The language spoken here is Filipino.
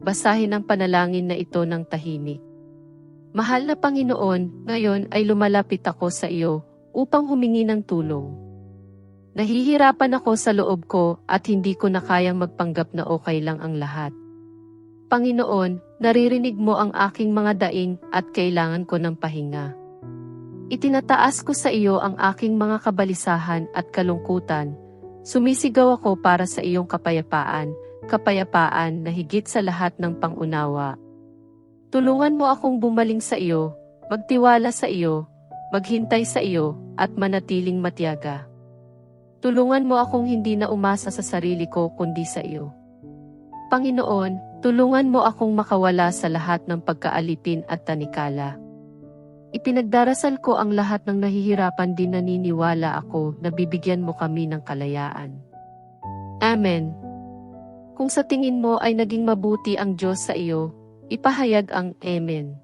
basahin ang panalangin na ito ng tahimik. Mahal na Panginoon, ngayon ay lumalapit ako sa iyo upang humingi ng tulong. Nahihirapan ako sa loob ko at hindi ko na kayang magpanggap na okay lang ang lahat. Panginoon, naririnig mo ang aking mga daing at kailangan ko ng pahinga. Itinataas ko sa iyo ang aking mga kabalisahan at kalungkutan. Sumisigaw ako para sa iyong kapayapaan, kapayapaan na higit sa lahat ng pangunawa. Tulungan mo akong bumaling sa iyo, magtiwala sa iyo, maghintay sa iyo, at manatiling matiyaga. Tulungan mo akong hindi na umasa sa sarili ko kundi sa iyo. Panginoon, tulungan mo akong makawala sa lahat ng pagkaalipin at tanikala. Ipinagdarasal ko ang lahat ng nahihirapan din naniniwala ako na bibigyan mo kami ng kalayaan. Amen. Kung sa tingin mo ay naging mabuti ang Diyos sa iyo, ipahayag ang Amen.